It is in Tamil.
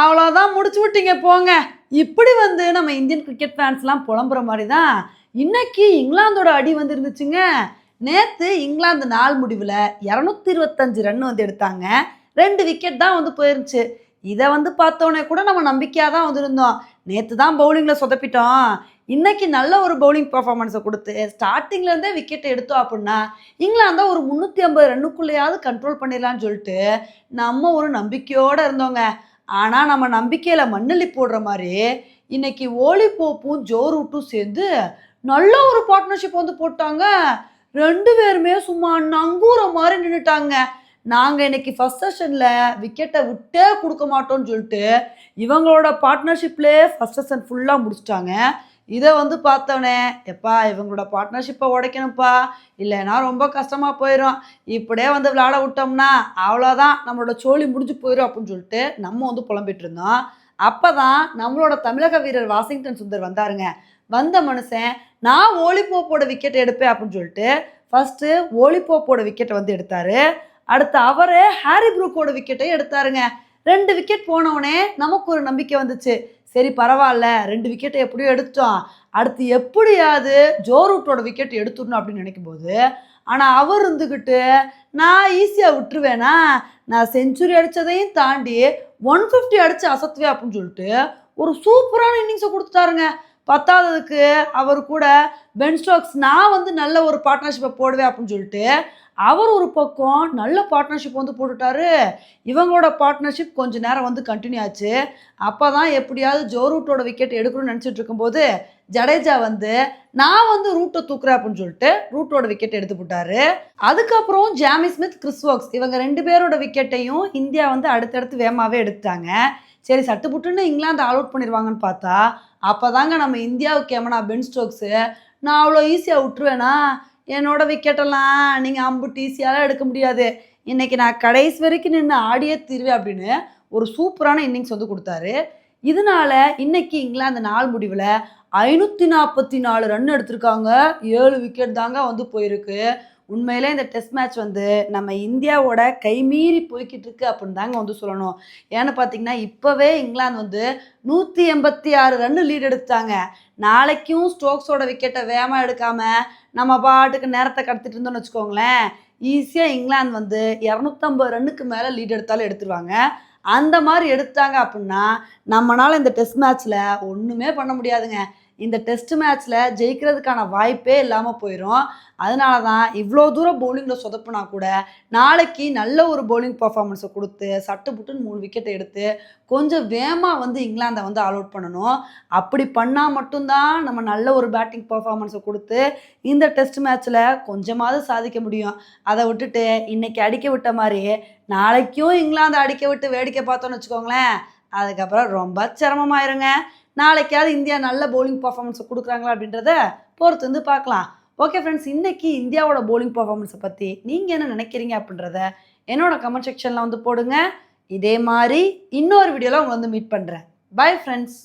அவ்வளோதான் முடிச்சு விட்டீங்க போங்க. இப்படி வந்து நம்ம இந்தியன் கிரிக்கெட் ஃபேன்ஸ்லாம் புலம்புற மாதிரி தான் இன்னைக்கு இங்கிலாந்தோட அடி வந்து இருந்துச்சுங்க நேற்று இங்கிலாந்து நாள் முடிவில் இரநூத்தி இருபத்தஞ்சு ரன் வந்து எடுத்தாங்க. ரெண்டு விக்கெட் தான் வந்து போயிருந்துச்சு. இதை வந்து பார்த்தோன்னே கூட நம்ம நம்பிக்கையாக தான் வந்திருந்தோம். நேற்று தான் பவுலிங்கில் சொதப்பிட்டோம். இன்னைக்கு நல்ல ஒரு பவுலிங் பர்ஃபார்மன்ஸை கொடுத்து ஸ்டார்டிங்லேருந்தே விக்கெட் எடுத்தோம் அப்படின்னா இங்கிலாந்தை ஒரு முந்நூற்றி ஐம்பது ரன்னுக்குள்ளேயாவது கண்ட்ரோல் பண்ணிடலாம்னு சொல்லிட்டு நம்ம ஒரு நம்பிக்கையோடு இருந்தோங்க. ஆனால் நம்ம நம்பிக்கையில் மண்ணள்ளி போடுற மாதிரி இன்னைக்கு ஓலி போப்பும் ஜோ ரூட்டும் சேர்ந்து நல்ல ஒரு பார்ட்னர்ஷிப் வந்து போட்டாங்க. ரெண்டு பேருமே சும்மா நங்கூர மாதிரி நின்றுட்டாங்க நாங்கள் இன்னைக்கு ஃபர்ஸ்ட் செஷனில் விக்கெட்டை விட்டே கொடுக்க மாட்டோம்னு சொல்லிட்டு இவங்களோட பார்ட்னர்ஷிப்லேயே ஃபஸ்ட் செஷன் ஃபுல்லாக முடிச்சிட்டாங்க. இதை வந்து பார்த்தோன்னே எப்பா இவங்களோட பார்ட்னர்ஷிப்பை உடைக்கணும்ப்பா. இல்லைன்னா ரொம்ப கஷ்டமாக போயிடும் இப்படியே வந்து விளையாட விட்டோம்னா அவ்வளோதான் நம்மளோட சோழி முடிஞ்சு போயிடும் அப்படின்னு சொல்லிட்டு நம்ம வந்து புலம்பிட்டு இருந்தோம். அப்போ தான் நம்மளோட தமிழக வீரர் வாஷிங்டன் சுந்தர் வந்தாருங்க. வந்த மனுஷன் நான் ஓலிபோப்போட விக்கெட் எடுப்பேன் அப்படின்னு சொல்லிட்டு ஃபஸ்ட்டு ஓலிபோப்போட விக்கெட்டை வந்து எடுத்தார். அடுத்து அவர் ஹாரி ப்ரூக்கோட விக்கெட்டை எடுத்தாருங்க. ரெண்டு விக்கெட் போனவுடனே நமக்கு ஒரு நம்பிக்கை வந்துச்சு. சரி பரவாயில்ல. ரெண்டு விக்கெட்டை எப்படியோ எடுத்தோம் அடுத்து எப்படியாவது ஜோ ரூட்டோட விக்கெட் எடுத்துடணும் அப்படின்னு நினைக்கும் போது ஆனால் அவர் இருந்துக்கிட்டு நான் ஈஸியாக விட்டுருவேனா? நான் செஞ்சுரி அடித்ததையும் தாண்டி ஒன் ஃபிஃப்டி அடித்து அசத்துவேன் அப்படின்னு சொல்லிட்டு ஒரு சூப்பரான இன்னிங்ஸை கொடுத்துட்டாருங்க. பத்தாததுக்கு அவர் கூட பென் ஸ்டோக்ஸ் நான் வந்து நல்ல ஒரு பார்ட்னர்ஷிப்பை போடுவேன் அப்படின்னு சொல்லிட்டு அவர் ஒரு பக்கம் நல்ல பார்ட்னர்ஷிப் வந்து போட்டுட்டாரு. இவங்களோட பார்ட்னர்ஷிப் கொஞ்சம் நேரம் வந்து கண்டினியூ ஆச்சு. அப்போ தான் எப்படியாவது ஜோ ரூட்டோட விக்கெட் எடுக்கணும்னு நினச்சிட்டு இருக்கும்போது ஜடேஜா வந்து நான் வந்து ரூட்டை தூக்குறேன் அப்படின்னு சொல்லிட்டு ரூட்டோட விக்கெட் எடுத்து போட்டாரு. அதுக்கப்புறம் ஜாமி ஸ்மித் கிறிஸ்வாக்ஸ் இவங்க ரெண்டு பேரோட விக்கெட்டையும் இந்தியா வந்து அடுத்தடுத்து வேகமாகவே எடுத்தாங்க சரி சட்டுப்புட்டுன்னு இங்கிலாந்து ஆல் அவுட் பண்ணிடுவாங்கன்னு பார்த்தா அப்போ தாங்க நம்ம இந்தியாவுக்கு ஏமனா பென் ஸ்டோக்ஸு? நான் அவ்வளோ ஈஸியாக விட்டுருவேனா? என்னோட விக்கெட்டெல்லாம் நீங்கள் அம்புட்டு டிசியாலாம் எடுக்க முடியாது. இன்றைக்கி நான் கடைசி வரைக்கும் நின்று ஆடியே தீர்வேன் அப்படின்னு ஒரு சூப்பரான இன்னிங்ஸ் வந்து கொடுத்தாரு. இதனால இன்னைக்கு இங்கிலாந்து நாள் முடிவில் ஐநூற்றி நாற்பத்தி நாலு ரன் எடுத்திருக்காங்க. ஏழு விக்கெட் தாங்க வந்து போயிருக்கு. உண்மையிலே இந்த டெஸ்ட் மேட்ச் வந்து நம்ம இந்தியாவோட கைமீறி போய்கிட்டு இருக்கு அப்படின்னு தாங்க வந்து சொல்லணும். ஏன்னு பார்த்தீங்கன்னா இப்போவே இங்கிலாந்து வந்து நூற்றி எண்பத்தி ஆறு ரன்னு லீட் எடுத்தாங்க நாளைக்கும் ஸ்டோக்ஸோட விக்கெட்டை வேகமாக எடுக்காம நம்ம பாட்டுக்கு நேரத்தை கடத்திட்டு இருந்தோம்னு வச்சுக்கோங்களேன் ஈஸியாக இங்கிலாந்து வந்து இரநூத்தம்பது ரன்னுக்கு மேலே லீட் எடுத்தாலும் எடுத்துருவாங்க. அந்த மாதிரி எடுத்தாங்க அப்படின்னா நம்மளால இந்த டெஸ்ட் மேட்ச்சில் ஒன்றுமே பண்ண முடியாதுங்க. இந்த டெஸ்ட் மேட்ச்சில் ஜெயிக்கிறதுக்கான வாய்ப்பே இல்லாமல் போயிடும் அதனால தான் இவ்வளோ தூரம் பவுலிங்கில் சொதப்புனா கூட நாளைக்கு நல்ல ஒரு பவுலிங் பர்ஃபார்மன்ஸை கொடுத்து சட்டு புட்டுன்னு மூணு விக்கெட்டை எடுத்து கொஞ்சம் வேகமாக வந்து இங்கிலாந்தை வந்து ஆல் அவுட் பண்ணணும். அப்படி பண்ணால் மட்டும்தான் நம்ம நல்ல ஒரு பேட்டிங் பர்ஃபார்மன்ஸை கொடுத்து இந்த டெஸ்ட் மேட்ச்சில் கொஞ்சமாவது சாதிக்க முடியும். அதை விட்டுட்டு இன்னைக்கு அடிக்க விட்ட மாதிரி நாளைக்கும் இங்கிலாந்து அடிக்க விட்டு வேடிக்கை பார்த்தோன்னு வச்சுக்கோங்களேன். அதுக்கப்புறம் ரொம்ப சிரமமாயிருங்க. நாளைக்காவது இந்தியா நல்ல பவுலிங் பர்ஃபார்மன்ஸை கொடுக்குறாங்களா அப்படின்றத பொறுத்து வந்து பார்க்கலாம். ஓகே ஃப்ரெண்ட்ஸ் இன்னைக்கு இந்தியாவோட போலிங் பர்ஃபார்மன்ஸை பற்றி நீங்கள் என்ன நினைக்கிறீங்க அப்படின்றத என்னோட கமெண்ட் செக்ஷனில் வந்து போடுங்க. இதே மாதிரி இன்னொரு வீடியோவில் உங்களை வந்து மீட் பண்ணுறேன் பை ஃப்ரெண்ட்ஸ்